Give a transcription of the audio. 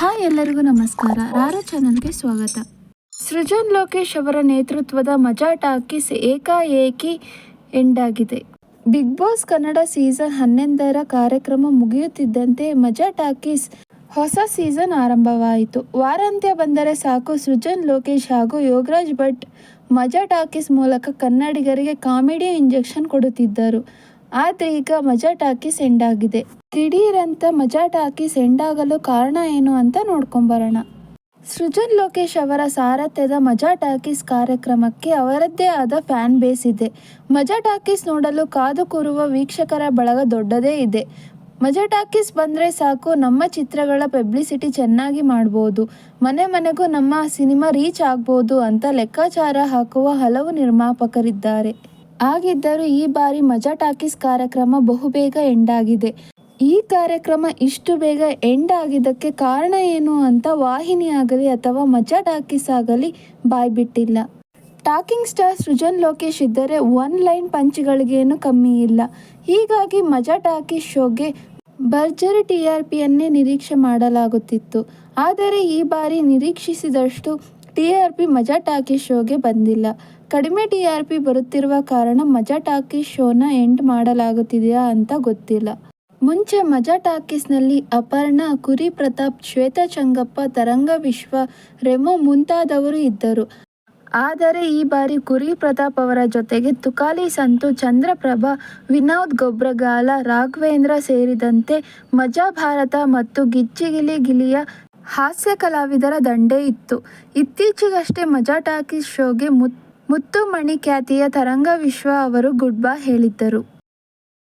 Hi ಎಲ್ಲರಿಗೂ ನಮಸ್ಕಾರ. ರಾರಾ ಚಾನಲ್ಗೆ ಸ್ವಾಗತ. ಸೃಜನ್ ಲೋಕೇಶ್ ಅವರ ನೇತೃತ್ವದ ಮಜಾ ಟಾಕೀಸ್ ಏಕಾಏಕಿ ಆಗಿದೆ ಬಿಗ್ ಬಾಸ್ ಕನ್ನಡ ಸೀಸನ್ ಹನ್ನೊಂದರ ಕಾರ್ಯಕ್ರಮ ಮುಗಿಯುತ್ತಿದ್ದಂತೆ ಮಜಾ ಟಾಕೀಸ್ ಹೊಸ ಸೀಸನ್ ಆರಂಭವಾಯಿತು. ವಾರಾಂತ್ಯ ಬಂದರೆ ಸಾಕು ಸೃಜನ್ ಲೋಕೇಶ್ ಹಾಗೂ ಯೋಗರಾಜ್ ಭಟ್ ಮಜಾ ಟಾಕೀಸ್ ಮೂಲಕ ಕನ್ನಡಿಗರಿಗೆ ಕಾಮಿಡಿ ಇಂಜೆಕ್ಷನ್ ಕೊಡುತ್ತಿದ್ದರು. ಆದರೆ ಈಗ ಮಜಾ ಟಾಕೀಸ್ ಸೆಂಡ್ ಆಗಿದೆ. ದಿಢೀರಂತ ಸೆಂಡ್ ಆಗಲು ಕಾರಣ ಏನು ಅಂತ ನೋಡ್ಕೊಂಬರೋಣ. ಸೃಜನ್ ಲೋಕೇಶ್ ಅವರ ಸಾರಥ್ಯದ ಮಜಾ ಟಾಕೀಸ್ ಕಾರ್ಯಕ್ರಮಕ್ಕೆ ಅವರದ್ದೇ ಆದ ಫ್ಯಾನ್ ಬೇಸ್ ಇದೆ. ಮಜಾ ಟಾಕೀಸ್ ನೋಡಲು ಕಾದು ಕೂರುವ ವೀಕ್ಷಕರ ಬಳಗ ದೊಡ್ಡದೇ ಇದೆ. ಮಜಾ ಟಾಕೀಸ್ ಬಂದರೆ ಸಾಕು ನಮ್ಮ ಚಿತ್ರಗಳ ಪಬ್ಲಿಸಿಟಿ ಚೆನ್ನಾಗಿ ಮಾಡ್ಬೋದು. ಮನೆ ಮನೆಗೂ ನಮ್ಮ ಸಿನಿಮಾ ರೀಚ್ ಆಗ್ಬೋದು ಅಂತ ಲೆಕ್ಕಾಚಾರ ಹಾಕುವ ಹಲವು ನಿರ್ಮಾಪಕರಿದ್ದಾರೆ. ಆಗಿದ್ದರೂ ಈ ಬಾರಿ ಮಜಾ ಟಾಕೀಸ್ ಕಾರ್ಯಕ್ರಮ ಬಹುಬೇಗ ಎಂಡಾಗಿದೆ. ಈ ಕಾರ್ಯಕ್ರಮ ಇಷ್ಟು ಬೇಗ ಎಂಡ್ ಆಗಿದ್ದಕ್ಕೆ ಕಾರಣ ಏನು ಅಂತ ವಾಹಿನಿ ಆಗಲಿ ಅಥವಾ ಮಜಾ ಟಾಕೀಸ್ ಆಗಲಿ ಬಾಯ್ಬಿಟ್ಟಿಲ್ಲ ಟಾಕಿಂಗ್ ಸ್ಟಾರ್ ಸೃಜನ್ ಲೋಕೇಶ್ ಇದ್ದರೆ ಒನ್ ಲೈನ್ ಪಂಚ್ಗಳಿಗೇನು ಕಮ್ಮಿ ಇಲ್ಲ. ಹೀಗಾಗಿ ಮಜಾ ಟಾಕೀಸ್ ಶೋಗೆ ಭರ್ಜರಿ ಟಿ ಆರ್ ಪಿಯನ್ನೇ ನಿರೀಕ್ಷೆ ಮಾಡಲಾಗುತ್ತಿತ್ತು. ಆದರೆ ಈ ಬಾರಿ ನಿರೀಕ್ಷಿಸಿದಷ್ಟು T R P Majaa talkie ಶೋಗೆ ಬಂದಿಲ್ಲ. ಕಡಿಮೆ ಟಿ ಆರ್ ಪಿ ಬರುತ್ತಿರುವ ಕಾರಣ ಮಜಾ ಟಾಕಿ ಶೋನ ಎಂಡ್ ಮಾಡಲಾಗುತ್ತಿದೆಯಾ ಅಂತ ಗೊತ್ತಿಲ್ಲ. ಮುಂಚೆ ಮಜಾ ಟಾಕೀಸ್ನಲ್ಲಿ ಅಪರ್ಣ, ಕುರಿ ಪ್ರತಾಪ್, ಶ್ವೇತಾ ಚಂಗಪ್ಪ, ತರಂಗ ವಿಶ್ವ, ರೆಮೋ ಮುಂತಾದವರು ಇದ್ದರು. ಆದರೆ ಈ ಬಾರಿ ಕುರಿ ಪ್ರತಾಪ್ ಅವರ ಜೊತೆಗೆ ತುಕಾಲಿ ಸಂತು, ಚಂದ್ರಪ್ರಭಾ, ವಿನೋದ್ ಗೊಬ್ರಗಾಲ, ರಾಘವೇಂದ್ರ ಸೇರಿದಂತೆ ಮಜಾ ಭಾರತ ಮತ್ತು ಗಿಚ್ಚಿಗಿಲಿ ಗಿಲಿಯ ಹಾಸ್ಯ ಕಲಾವಿದರ ದಂಡೇ ಇತ್ತು. ಇತ್ತೀಚೆಗಷ್ಟೇ ಮಜಾ ಟಾಕೀಸ್ ಶೋಗೆ ಮುತ್ತು ಮುತ್ತುಮಣಿ ಖ್ಯಾತಿಯ ತರಂಗ ವಿಶ್ವ ಅವರು ಗುಡ್ ಬೈ ಹೇಳಿದ್ದರು.